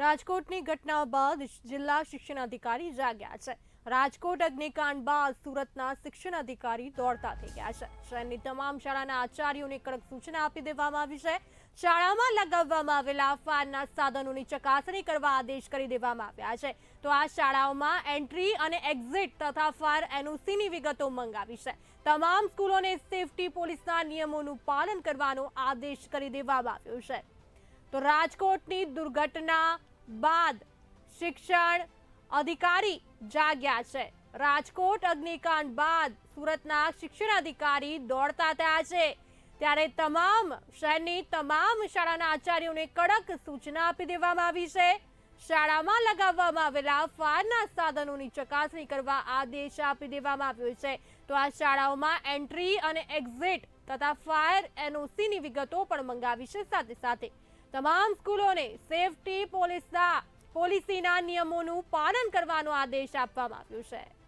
રાજકોટની ઘટના બાદ જિલ્લા શિક્ષણ અધિકારી જાગ્યા છે. રાજકોટ અગ્નિકાંડ બાદ સુરતના શિક્ષણ અધિકારી દોડતા થઈ ગયા છે. શહેરની તમામ શાળાના આચાર્યોને કડક સૂચના આપી દેવામાં આવી છે. શાળામાં લગાવવામાં આવેલા ફાયરના સાધનોની ચકાસણી કરવા આદેશ કરી દેવામાં આવ્યા છે. તો આ શાળાઓમાં એન્ટ્રી અને એક્ઝિટ તથા ફાયર એનઓસીની વિગતો મંગાવી છે. તમામ સ્કૂલોને સેફટી પોલીસના નિયમોનું પાલન કરવાનો આદેશ કરી દેવામાં આવ્યો છે. તો રાજકોટની દુર્ઘટના બાદ શિક્ષણ અધિકારી જાગ્યા છે. રાજકોટ અગ્નિકાંડ બાદ સુરતના શિક્ષણ અધિકારી દોડતા થયા છે. ત્યારે તમામ શહેરની તમામ શાળાના આચાર્યોને કડક સૂચના આપી દેવામાં આવી છે. શાળામાં લગાવવામાં આવેલા ફાયરના સાધનોની ચકાસણી કરવા આદેશ આપી દેવામાં આવ્યો છે. તો આ શાળાઓમાં એન્ટ્રી અને એક્ઝિટ તથા ફાયર એનઓસીની વિગતો પણ મંગાવી છે સાથે સાથે. તમામ સ્કૂલોને સેફટી પોલીસના પોલિસીના નિયમોનું પાલન કરવાનો આદેશ આપવામાં આવ્યો છે.